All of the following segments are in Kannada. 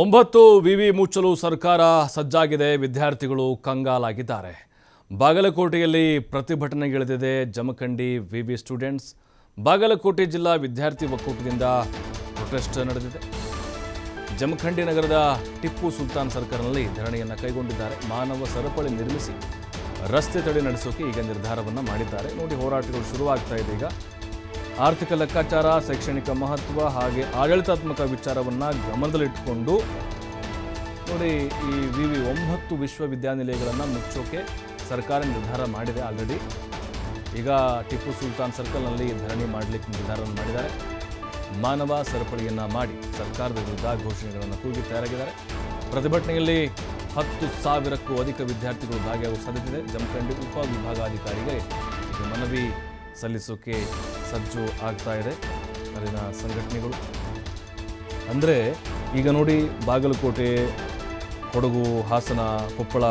ಒಂಬತ್ತು ವಿವಿ ಮುಚ್ಚಲು ಸರ್ಕಾರ ಸಜ್ಜಾಗಿದೆ, ವಿದ್ಯಾರ್ಥಿಗಳು ಕಂಗಾಲಾಗಿದ್ದಾರೆ. ಬಾಗಲಕೋಟೆಯಲ್ಲಿ ಪ್ರತಿಭಟನೆಗಿಳಿದಿದೆ ಜಮಖಂಡಿ ವಿವಿ ಸ್ಟೂಡೆಂಟ್ಸ್. ಬಾಗಲಕೋಟೆ ಜಿಲ್ಲಾ ವಿದ್ಯಾರ್ಥಿ ಒಕ್ಕೂಟದಿಂದ ಪ್ರೊಟೆಸ್ಟ್ ನಡೆದಿದೆ. ಜಮಖಂಡಿ ನಗರದ ಟಿಪ್ಪು ಸುಲ್ತಾನ್ ಸರ್ಕಾರನಲ್ಲಿ ಧರಣಿಯನ್ನು ಕೈಗೊಂಡಿದ್ದಾರೆ. ಮಾನವ ಸರಪಳಿ ನಿರ್ಮಿಸಿ ರಸ್ತೆ ತಡೆ ನಡೆಸೋಕೆ ಈಗ ನಿರ್ಧಾರವನ್ನು ಮಾಡಿದ್ದಾರೆ. ನೋಡಿ ಹೋರಾಟಗಳು ಶುರುವಾಗ್ತಾ ಇದೆ ಈಗ. ಆರ್ಥಿಕ ಲೆಕ್ಕಾಚಾರ, ಶೈಕ್ಷಣಿಕ ಮಹತ್ವ ಹಾಗೆ ಆಡಳಿತಾತ್ಮಕ ವಿಚಾರವನ್ನು ಗಮನದಲ್ಲಿಟ್ಟುಕೊಂಡು ನೋಡಿ ಈ ವಿ ವಿ ಒಂಬತ್ತು ವಿಶ್ವವಿದ್ಯಾನಿಲಯಗಳನ್ನು ಮುಚ್ಚೋಕೆ ಸರ್ಕಾರ ನಿರ್ಧಾರ ಮಾಡಿದೆ ಆಲ್ರೆಡಿ ಈಗ ಟಿಪ್ಪು ಸುಲ್ತಾನ್ ಸರ್ಕಲ್ನಲ್ಲಿ ಧರಣಿ ಮಾಡಲಿಕ್ಕೆ ನಿರ್ಧಾರವನ್ನು ಮಾಡಿದ್ದಾರೆ. ಮಾನವ ಸರಪಳಿಯನ್ನು ಮಾಡಿ ಸರ್ಕಾರದ ವಿರುದ್ಧ ಘೋಷಣೆಗಳನ್ನು ಕೂಗಿ ತಯಾರಾಗಿದ್ದಾರೆ. ಪ್ರತಿಭಟನೆಯಲ್ಲಿ ಹತ್ತು ಸಾವಿರಕ್ಕೂ ಅಧಿಕ ವಿದ್ಯಾರ್ಥಿಗಳು ಭಾಗಿಯಾಗುವ ಸಾಧ್ಯತೆ ಇದೆ. ಜಮಖಂಡಿ ಉಪ ವಿಭಾಗಾಧಿಕಾರಿಗೆ ಈಗ ಮನವಿ ಸಲ್ಲಿಸೋಕೆ ಸಜ್ಜು ಆಗ್ತಾ ಇದೆ. ಅಲ್ಲಿನ ಸಂಘಟನೆಗಳು. ಅಂದರೆ, ಈಗ ನೋಡಿ ಬಾಗಲಕೋಟೆ, ಕೊಡಗು, ಹಾಸನ, ಕೊಪ್ಪಳ,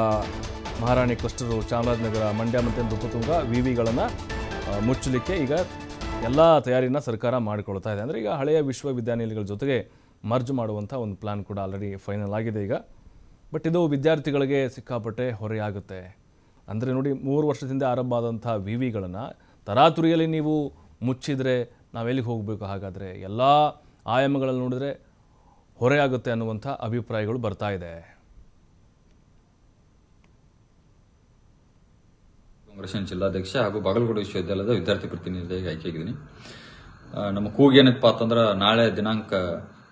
ಮಹಾರಾಣಿ ಕ್ಲಸ್ಟರು, ಚಾಮರಾಜನಗರ, ಮಂಡ್ಯ ಮತ್ತು ವಿ ವಿಗಳನ್ನು ಮುಚ್ಚಲಿಕ್ಕೆ ಈಗ ಎಲ್ಲ ತಯಾರಿನ ಸರ್ಕಾರ ಮಾಡಿಕೊಳ್ತಾ ಇದೆ. ಅಂದರೆ ಈಗ ಹಳೆಯ ವಿಶ್ವವಿದ್ಯಾನಿಲಯಗಳ ಜೊತೆಗೆ ಮರ್ಜ್ ಮಾಡುವಂಥ ಒಂದು ಪ್ಲ್ಯಾನ್ ಕೂಡ ಆಲ್ರೆಡಿ ಫೈನಲ್ ಆಗಿದೆ ಈಗ. ಬಟ್ ಇದು ವಿದ್ಯಾರ್ಥಿಗಳಿಗೆ ಸಿಕ್ಕಾಪಟ್ಟೆ ಹೊರೆಯಾಗುತ್ತೆ ಅಂದರೆ ನೋಡಿ ಮೂರು ವರ್ಷದಿಂದ ಆರಂಭ ಆದಂಥ ವಿ ವಿಗಳನ್ನು ತರಾತುರಿಯಲ್ಲಿ ನೀವು ಮುಚ್ಚಿದರೆ ನಾವೆಲ್ಲಿಗೆ ಹೋಗಬೇಕು? ಹಾಗಾದರೆ ಎಲ್ಲ ಆಯಾಮಗಳಲ್ಲಿ ನೋಡಿದರೆ ಹೊರೆಯಾಗುತ್ತೆ ಅನ್ನುವಂಥ ಅಭಿಪ್ರಾಯಗಳು ಬರ್ತಾ ಇದೆ. ಕಾಂಗ್ರೆಸ್ನ ಜಿಲ್ಲಾಧ್ಯಕ್ಷ ಹಾಗೂ ಬಾಗಲಕೋಟೆ ವಿಶ್ವವಿದ್ಯಾಲಯದ ವಿದ್ಯಾರ್ಥಿ ಪ್ರತಿನಿಧಿಯಾಗಿ ಆಯ್ಕೆಯಾಗಿದ್ದೀನಿ ನಮ್ಮ ಕೂಗು ಏನಪ್ಪ ಅಂತಂದ್ರೆ ನಾಳೆ ದಿನಾಂಕ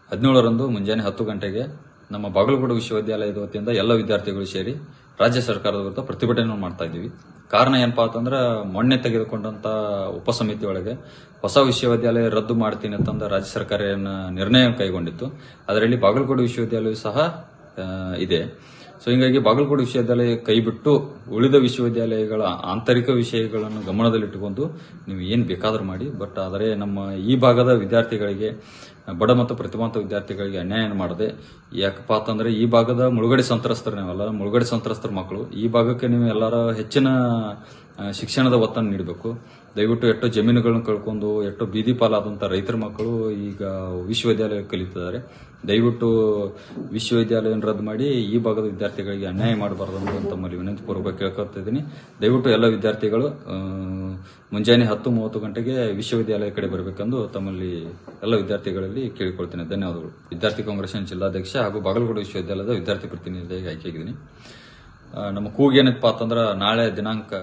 ಹದಿನೇಳರಂದು ಮುಂಜಾನೆ ಹತ್ತು ಗಂಟೆಗೆ ನಮ್ಮ ಬಾಗಲಕೋಟೆ ವಿಶ್ವವಿದ್ಯಾಲಯದ ವತಿಯಿಂದ ಎಲ್ಲ ವಿದ್ಯಾರ್ಥಿಗಳು ಸೇರಿ ರಾಜ್ಯ ಸರ್ಕಾರದ ವಿರುದ್ಧ ಪ್ರತಿಭಟನೆ ಮಾಡ್ತಾ ಇದ್ದೀವಿ. ಕಾರಣ ಏನಪ್ಪಾ ಅಂತಂದ್ರೆ, ಮೊನ್ನೆ ತೆಗೆದುಕೊಂಡಂತ ಉಪಸಮಿತಿ ಒಳಗೆ ಹೊಸ ವಿಶ್ವವಿದ್ಯಾಲಯ ರದ್ದು ಮಾಡ್ತೀನಿ ಅಂತಂದ ರಾಜ್ಯ ಸರ್ಕಾರ ನಿರ್ಣಯ ಕೈಗೊಂಡಿತ್ತು. ಅದರಲ್ಲಿ ಬಾಗಲಕೋಟೆ ವಿಶ್ವವಿದ್ಯಾಲಯ ಸಹ ಇದೆ. ಸೊ ಹಿಂಗಾಗಿ ಬಾಗಲಕೋಟೆ ವಿಶ್ವವಿದ್ಯಾಲಯ ಕೈಬಿಟ್ಟು ಉಳಿದ ವಿಶ್ವವಿದ್ಯಾಲಯಗಳ ಆಂತರಿಕ ವಿಷಯಗಳನ್ನು ಗಮನದಲ್ಲಿಟ್ಟುಕೊಂಡು ನೀವು ಏನು ಬೇಕಾದರೂ ಮಾಡಿ. ಬಟ್ ಆದರೆ ನಮ್ಮ ಈ ಭಾಗದ ವಿದ್ಯಾರ್ಥಿಗಳಿಗೆ, ಬಡ ಮತ್ತು ಪ್ರತಿಭಾವಂತ ವಿದ್ಯಾರ್ಥಿಗಳಿಗೆ ಅನ್ಯಾಯ ಮಾಡದೆ, ಯಾಕಪ್ಪ ಅಂತಂದರೆ ಈ ಭಾಗದ ಮುಳುಗಡೆ ಸಂತ್ರಸ್ತರು ನೀವಲ್ಲ, ಮುಳುಗಡೆ ಸಂತ್ರಸ್ತರ ಮಕ್ಕಳು. ಈ ಭಾಗಕ್ಕೆ ನೀವು ಎಲ್ಲರ ಹೆಚ್ಚಿನ ಶಿಕ್ಷಣದ ಒತ್ತನ್ನು ನೀಡಬೇಕು. ದಯವಿಟ್ಟು ಎಷ್ಟೋ ಜಮೀನುಗಳನ್ನು ಕಳ್ಕೊಂಡು, ಎಷ್ಟೋ ಬೀದಿ ಪಾಲಾದಂಥ ರೈತರ ಮಕ್ಕಳು ಈಗ ವಿಶ್ವವಿದ್ಯಾಲಯ ಕಲಿತಿದ್ದಾರೆ. ದಯವಿಟ್ಟು ವಿಶ್ವವಿದ್ಯಾಲಯ ರದ್ದು ಮಾಡಿ ಈ ಭಾಗದ ವಿದ್ಯಾರ್ಥಿಗಳಿಗೆ ಅನ್ಯಾಯ ಮಾಡಬಾರ್ದು ಅಂತ ತಮ್ಮಲ್ಲಿ ವಿನಂತಿ ಪೂರ್ವಕ ಕೇಳ್ಕೊತಾ ಇದ್ದೀನಿ. ದಯವಿಟ್ಟು ಎಲ್ಲ ವಿದ್ಯಾರ್ಥಿಗಳು ಮುಂಜಾನೆ ಹತ್ತು ಮೂವತ್ತು ಗಂಟೆಗೆ ವಿಶ್ವವಿದ್ಯಾಲಯ ಕಡೆ ಬರಬೇಕೆಂದು ತಮ್ಮಲ್ಲಿ ಎಲ್ಲ ವಿದ್ಯಾರ್ಥಿಗಳಲ್ಲಿ ಕೇಳಿಕೊಳ್ತೇನೆ. ಧನ್ಯವಾದಗಳು. ವಿದ್ಯಾರ್ಥಿ ಕಾಂಗ್ರೆಸ್ನ ಜಿಲ್ಲಾಧ್ಯಕ್ಷ ಹಾಗೂ ಬಾಗಲಕೋಟೆ ವಿಶ್ವವಿದ್ಯಾಲಯದ ವಿದ್ಯಾರ್ಥಿ ಪ್ರತಿನಿಧಿಯಾಗಿ ಆಯ್ಕೆಯಾಗಿದ್ದೀನಿ. ನಮ್ಮ ಕೂಗು ಏನಪ್ಪ ಅಂತಂದ್ರೆ ನಾಳೆ ದಿನಾಂಕ